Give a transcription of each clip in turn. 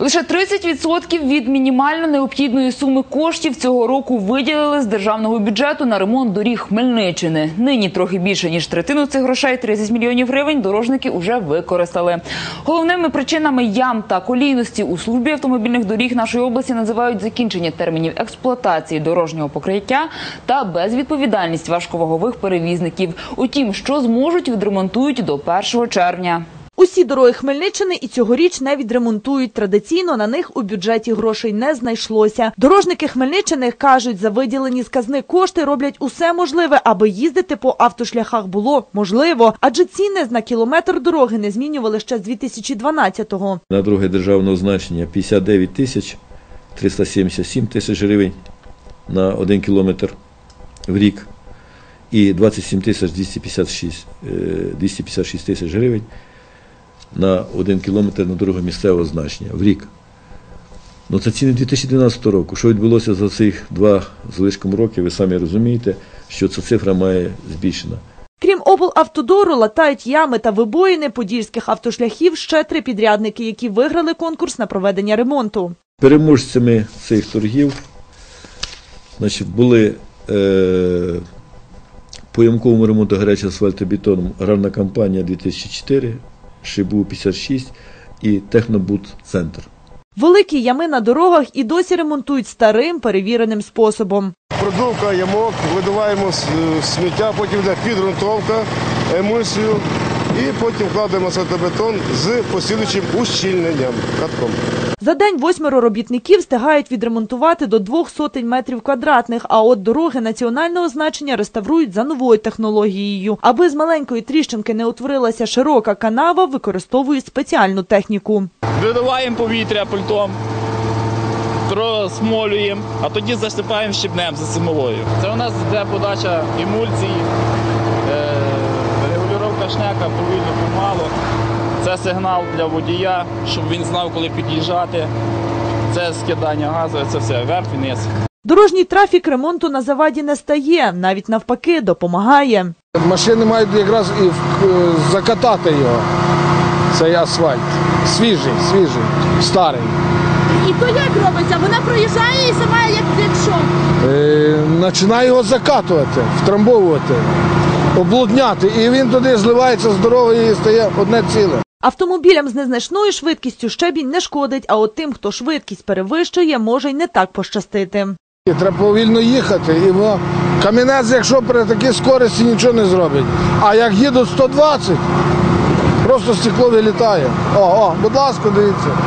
Лише 30% від мінімально необхідної суми коштів цього року виділили з державного бюджету на ремонт доріг Хмельниччини. Нині трохи більше ніж третину цих грошей, 30 мільйонів гривень, дорожники вже використали. Головними причинами ям та колійності у службі автомобільних доріг нашої області називають закінчення термінів експлуатації дорожнього покриття та безвідповідальність важковагових перевізників. Утім, що зможуть відремонтують до 1 червня. Усі дороги Хмельниччини і цьогоріч не відремонтують. Традиційно на них у бюджеті грошей не знайшлося. Дорожники Хмельниччини кажуть, за виділені з казни кошти роблять усе можливе, аби їздити по автошляхах було можливо. Адже ціни на кілометр дороги не змінювали ще з 2012-го. На дороги державного значення 59 тисяч 377 тисяч гривень на один кілометр в рік і 27 тисяч 256, е, 256 тисяч гривень на один кілометр на дорогу місцевого значення в рік. Ну це ціни 2012 року. Що відбулося за цих два з лишком років, ви самі розумієте, що ця цифра має збільшена. Крім облавтодору, латають ями та вибоїни подільських автошляхів ще три підрядники, які виграли конкурс на проведення ремонту. Переможцями цих торгів значить, були е, по ямковому ремонту гарячим асфальтобетоном аграрна компанія 2004, Шибу 56 і Технобут Центр. Великі ями на дорогах і досі ремонтують старим перевіреним способом. Продувка ямок, видуваємо сміття, потім йде підґрунтовка, емульсію і потім вкладаємо асфальтобетон з посилюючим ущільненням катком. За день восьмеро робітників встигають відремонтувати до двох сотень метрів квадратних, а от дороги національного значення реставрують за новою технологією. Аби з маленької тріщинки не утворилася широка канава, використовують спеціальну техніку. видуваємо повітря пультом, просмолюємо, а тоді засипаємо щебнем за смолою. Це у нас йде подача емульції, е, повільно помало. Це сигнал для водія, щоб він знав, коли під'їжджати. Це скидання газу, це все вверх і вниз. Дорожній трафік ремонту на заваді не стає, навіть навпаки, допомагає. Машини мають якраз і закатати його, цей асфальт. Свіжий, свіжий, старий. І то як робиться? Вона проїжджає і сама як якщо. Е, починає його закатувати, втрамбовувати, облудняти, і він туди зливається з дороги і стає одне ціле. Автомобілям з незначною швидкістю щебінь не шкодить, а от тим, хто швидкість перевищує, може й не так пощастити. І Треба повільно їхати, і воно камінець, якщо при такій скорості нічого не зробить. А як їдуть 120, просто стекло вилітає. О, о, будь ласка, дивіться.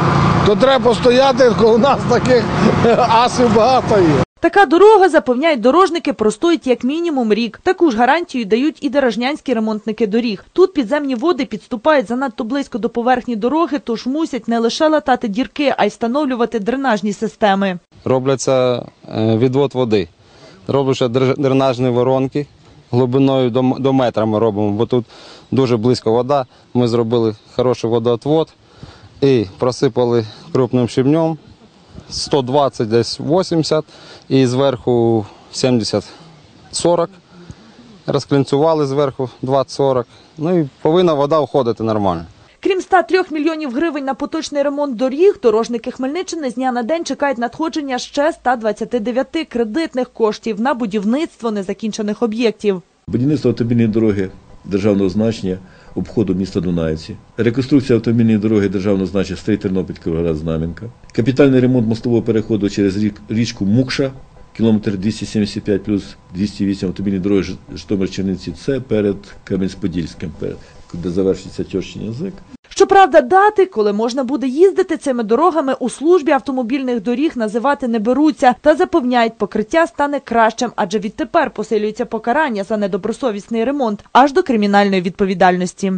То треба постояти, коли у нас таких асів багато є. Така дорога, запевняють дорожники, простоїть як мінімум рік. Таку ж гарантію дають і дорожнянські ремонтники доріг. Тут підземні води підступають занадто близько до поверхні дороги, тож мусять не лише латати дірки, а й встановлювати дренажні системи. робляться е, відвод води. Робляться др- дренажні воронки глибиною до метра ми робимо, бо тут дуже близько вода. Ми зробили хороший водоотвод і просипали крупним щебнем 120 десь 80 і зверху 70-40. Розклінцювали зверху 20-40. Ну і повинна вода входити нормально. Крім 103 мільйонів гривень на поточний ремонт доріг, дорожники Хмельниччини з дня на день чекають надходження ще 129 кредитних коштів на будівництво незакінчених об'єктів. Будівництво автомобільної дороги державного значення обходу міста Дунаївці, реконструкція автомобільної дороги державного значення Стрий Тернопіль Кіровоград Знам'янка, капітальний ремонт мостового переходу через річку Мукша, кілометр 275 плюс 208 автомобільної дороги Житомир Черниці. це перед Кам'янець-Подільським, де завершиться тьощин язик. Щоправда, дати, коли можна буде їздити цими дорогами у службі автомобільних доріг, називати не беруться та запевняють, покриття стане кращим, адже відтепер посилюється покарання за недобросовісний ремонт аж до кримінальної відповідальності.